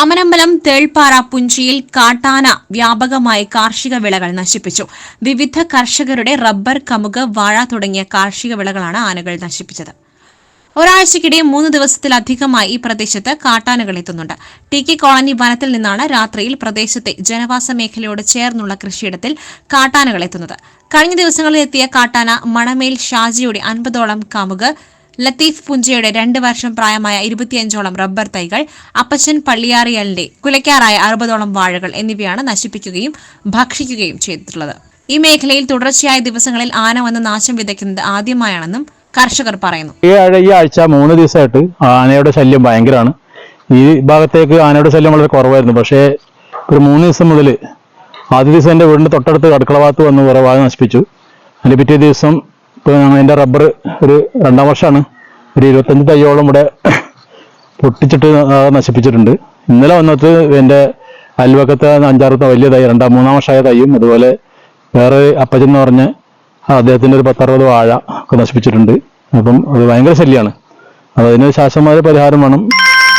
അമനമ്പലം തേൾപ്പാറ പുഞ്ചിയിൽ കാട്ടാന വ്യാപകമായി കാർഷിക വിളകൾ നശിപ്പിച്ചു. വിവിധ കർഷകരുടെ റബ്ബർ കമുക് വാഴ തുടങ്ങിയ കാർഷിക വിളകളാണ് ആനകൾ നശിപ്പിച്ചത്. ഒരാഴ്ചക്കിടെ മൂന്ന് ദിവസത്തിലധികമായി ഈ പ്രദേശത്ത് കാട്ടാനകൾ എത്തുന്നുണ്ട്. ടി കെ കോളനി വനത്തിൽ നിന്നാണ് രാത്രിയിൽ പ്രദേശത്തെ ജനവാസ മേഖലയോട് ചേർന്നുള്ള കൃഷിയിടത്തിൽ കാട്ടാനകൾ എത്തുന്നത്. കഴിഞ്ഞ ദിവസങ്ങളിൽ എത്തിയ കാട്ടാന മണമേൽ ഷാജിയുടെ അൻപതോളം കമുക് ലത്തീഫ് പുഞ്ചയുടെ രണ്ട് വർഷം പ്രായമായ ഇരുപത്തിയഞ്ചോളം റബ്ബർ തൈകൾ അപ്പച്ചൻ പള്ളിയാറിയലിന്റെ കുലയ്ക്കാറായ അറുപതോളം വാഴകൾ എന്നിവയാണ് നശിപ്പിക്കുകയും ഭക്ഷിക്കുകയും ചെയ്തിട്ടുള്ളത്. ഈ മേഖലയിൽ തുടർച്ചയായ ദിവസങ്ങളിൽ ആന വന്ന് നാശം വിതയ്ക്കുന്നത് ആദ്യമായാണെന്നും കർഷകർ പറയുന്നു. ഈ ആഴ ആഴ്ച മൂന്ന് ദിവസമായിട്ട് ആനയുടെ ശല്യം ഭയങ്കരമാണ്. ഈ ഭാഗത്തേക്ക് ആനയുടെ ശല്യം വളരെ കുറവായിരുന്നു. പക്ഷേ ഒരു മൂന്ന് ദിവസം മുതൽ ആദ്യ ദിവസം എന്റെ വീടിന്റെ തൊട്ടടുത്ത് അടുക്കള ഭാഗത്ത് വന്ന് കുറേ വാഴ നശിപ്പിച്ചു. അതിന്റെ പിറ്റേ ദിവസം ഇപ്പോൾ എന്റെ റബ്ബർ ഒരു രണ്ടാം വർഷമാണ് ഒരു ഇരുപത്തഞ്ച് തയ്യോളം ഇവിടെ പൊട്ടിച്ചിട്ട് നശിപ്പിച്ചിട്ടുണ്ട്. ഇന്നലെ വന്നത് എന്റെ അയൽവക്കത്തെ അഞ്ചാറത്തെ വലിയ തൈ രണ്ടാം മൂന്നാം വർഷമായ തൈയും അതുപോലെ വേറെ അപ്പച്ചൻ എന്ന് പറഞ്ഞ അദ്ദേഹത്തിന്റെ ഒരു പത്തറുപത് വാഴ ഒക്കെ നശിപ്പിച്ചിട്ടുണ്ട്. അപ്പം അത് ഭയങ്കര ശല്യമാണ് അപ്പം അതിന് ശാശ്വതമായ പരിഹാരം വേണം.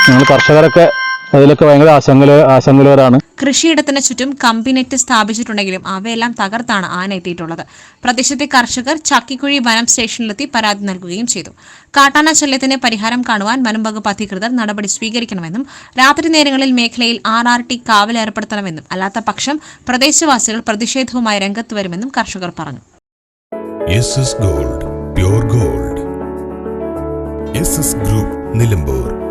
ഞങ്ങൾ കർഷകരൊക്കെ അതിലൊക്കെ ഭയങ്കര ആശങ്ക ആശങ്കലവരാണ് കൃഷിയിടത്തിന് ചുറ്റും കമ്പിനെറ്റ് സ്ഥാപിച്ചിട്ടുണ്ടെങ്കിലും അവയെല്ലാം തകർത്താണ് ആന എത്തിയിട്ടുള്ളത്. പ്രദേശത്തെ കർഷകർ ചക്കിക്കുഴി വനം സ്റ്റേഷനിലെത്തി പരാതി നൽകുകയും ചെയ്തു. കാട്ടാന ശല്യത്തിന് പരിഹാരം കാണുവാൻ വനം വകുപ്പ് അധികൃതർ നടപടി സ്വീകരിക്കണമെന്നും രാത്രി നേരങ്ങളിൽ മേഖലയിൽ ആർ ആർ ടി കാവൽ ഏർപ്പെടുത്തണമെന്നും അല്ലാത്ത പക്ഷം പ്രദേശവാസികൾ പ്രതിഷേധവുമായി രംഗത്ത് വരുമെന്നും കർഷകർ പറഞ്ഞു. Gold pure gold group Nilambur